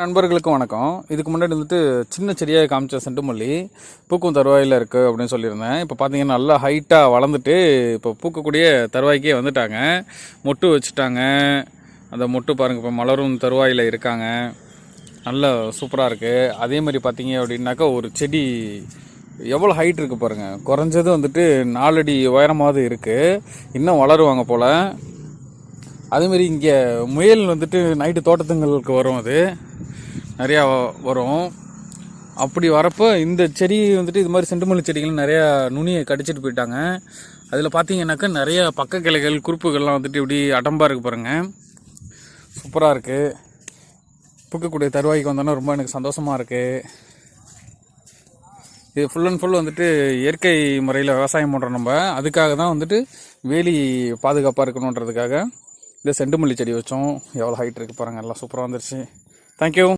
நண்பர்களுக்கும் வணக்கம். இதுக்கு முன்னாடி வந்துட்டு சின்ன செடியாக காமிச்ச செண்டுமல்லி பூக்கும் தருவாயில் இருக்குது அப்படின்னு சொல்லியிருந்தேன். இப்போ பார்த்தீங்கன்னா நல்லா ஹைட்டாக வளர்ந்துட்டு இப்போ பூக்கக்கூடிய தருவாய்க்கே வந்துட்டாங்க. மொட்டு வச்சுட்டாங்க. அந்த மொட்டு பாருங்கள் இப்போ மலரும் தருவாயில் இருக்காங்க. நல்ல சூப்பராக இருக்குது அதே மாதிரி பார்த்தீங்க அப்படின்னாக்கா ஒரு செடி எவ்வளோ ஹைட் இருக்குது பாருங்கள் குறைஞ்சது வந்துட்டு நாலடி உயரமாவது இருக்குது இன்னும் வளருவாங்க போல். அதேமாரி இங்கே முயல் வந்துட்டு நைட்டு தோட்டத்துங்களுக்கு வரும் அது. நிறையா வரும். அப்படி வரப்போ இந்த செடி வந்துட்டு இது மாதிரி செண்டுமல்லி செடிகள் நிறையா நுனியை கடிச்சிட்டு போயிட்டாங்க. அதில் பார்த்தீங்கன்னாக்கா நிறைய பக்க கிளைகள் குறுப்புகள்லாம் வந்துட்டு இப்படி அடம்பாக இருக்கு பாருங்க. சூப்பராக இருக்குது பூக்கக்கூடிய தருவாய்க்கு வந்தோன்னா ரொம்ப எனக்கு சந்தோஷமாக இருக்குது இது ஃபுல் அண்ட் ஃபுல் வந்துட்டு இயற்கை முறையில் விவசாயம் பண்ணுறோம் நம்ம. அதுக்காக தான் வந்துட்டு வேலி பாதுகாப்பாக இருக்கணுன்றதுக்காக இந்த செண்டுமல்லி செடி வச்சோம். எவ்வளோ ஹைட் இருக்குது பாருங்கள் எல்லாம் சூப்பராக வந்துருச்சு. தேங்க்யூ